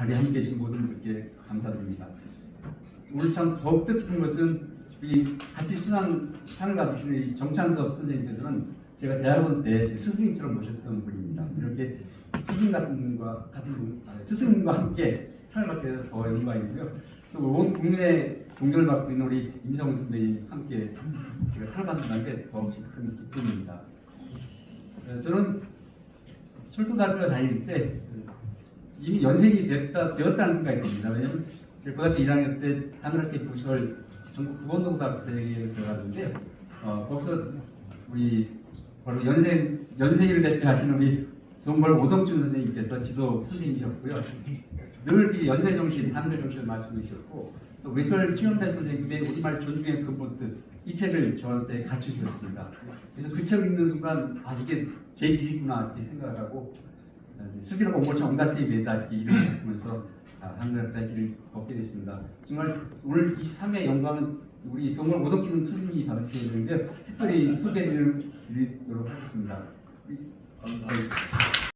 자리에 함께 해주신 모든 분께 감사드립니다. 오늘 참 더욱 뜻깊은 것은 이 같이 수상 상을 받으시는 이 정찬섭 선생님께서는 제가 대학원 때 스승님처럼 모셨던 분입니다. 이렇게 스승님 같은 분과 같은 분, 아, 스승님과 함께 상을 받게 돼서 더 영광이고요. 또 온 국민의 동조를 받고 있는 우리 임성훈 선배님 함께 제가 상을 받는다는 게 더없이 큰 기쁨입니다. 어, 저는 철도대학교 다닐 때 이미 연생이 됐다, 되었다는 생각이 듭니다. 왜냐하면 제가 고등학교 1학년 때 하늘학교 부설 전국 구원동대학생회를 들어갔는데 어, 거기서 우리 바로 연생 연생이를 대표하시는 우리 송벌 오동준 선생님께서 지도 선생님이셨고요. 늘이 연세 정신, 하늘 정신을 말씀해 주셨고 또 외설 최연배 선생님의 우리말 존중의 근본뜻 이 책을 저한테 가르쳐 주셨습니다. 그래서 그 책 읽는 순간 아 이게 제 길이구나 이렇게 생각을 하고 어, 슬기로운 공골차 온다스의 내자 이렇게 이름을 바꾸면서 아, 한글학자 길을 걷게 됐습니다. 정말 오늘 23회 영광은 우리 송월 오덕진 스승님이 받으셔야 되는데 특별히 소개를 드리도록 하겠습니다. 어,